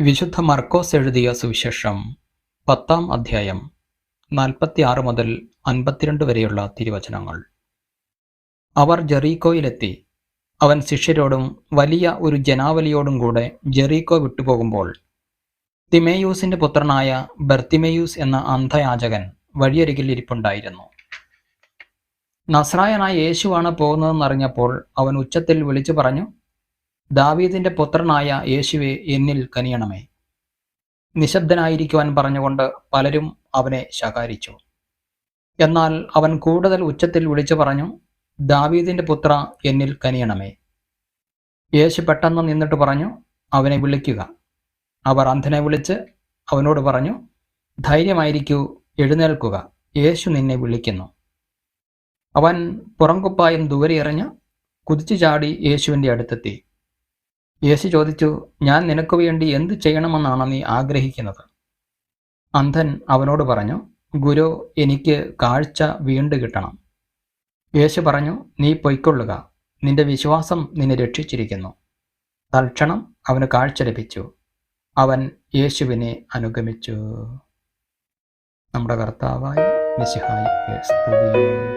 വിശുദ്ധ മർക്കോസ് എഴുതിയ സുവിശേഷം പത്താം അധ്യായം നാൽപ്പത്തിയാറ് മുതൽ അൻപത്തിരണ്ട് വരെയുള്ള തിരുവചനങ്ങൾ. അവർ ജെറീക്കോയിലെത്തി. അവൻ ശിഷ്യരോടും വലിയ ഒരു ജനാവലിയോടും കൂടെ ജെറീക്കോ വിട്ടുപോകുമ്പോൾ തിമേയൂസിന്റെ പുത്രനായ ബർത്തിമേയൂസ് എന്ന അന്ധയാചകൻ വഴിയരികിൽ ഇരിപ്പുണ്ടായിരുന്നു. നസ്രായനായ യേശുവാണ് പോകുന്നതെന്നറിഞ്ഞപ്പോൾ അവൻ ഉച്ചത്തിൽ വിളിച്ചു പറഞ്ഞു ദാവീദിന്റെ പുത്രനായ യേശുവെ എന്നിൽ കനിയണമേ. നിശബ്ദനായിരിക്കുവാൻ പറഞ്ഞുകൊണ്ട് പലരും അവനെ ശകാരിച്ചു. എന്നാൽ അവൻ കൂടുതൽ ഉച്ചത്തിൽ വിളിച്ചു പറഞ്ഞു ദാവീദിന്റെ പുത്ര എന്നിൽ കനിയണമേ. യേശു പെട്ടെന്ന് നിന്നിട്ട് പറഞ്ഞു അവനെ വിളിക്കുക. അവർ അന്ധനെ വിളിച്ച് അവനോട് പറഞ്ഞു ധൈര്യമായിരിക്കൂ എഴുന്നേൽക്കുക യേശു നിന്നെ വിളിക്കുന്നു. അവൻ പുറംകുപ്പായം ദൂരെ എറിഞ്ഞ് കുതിച്ചു ചാടി യേശുവിന്റെ അടുത്തെത്തി. യേശു ചോദിച്ചു ഞാൻ നിനക്ക് വേണ്ടി എന്ത് ചെയ്യണമെന്നാണ് നീ ആഗ്രഹിക്കുന്നത്? അന്ധൻ അവനോട് പറഞ്ഞു ഗുരു എനിക്ക് കാഴ്ച വീണ്ടു കിട്ടണം. യേശു പറഞ്ഞു നീ പൊയ്ക്കൊള്ളുക. നിന്റെ വിശ്വാസം നിന്നെ രക്ഷിച്ചിരിക്കുന്നു. തൽക്ഷണം അവന് കാഴ്ച ലഭിച്ചു. അവൻ യേശുവിനെ അനുഗമിച്ചു. നമ്മുടെ കർത്താവായ മിശിഹായിക്ക് സ്തുതി.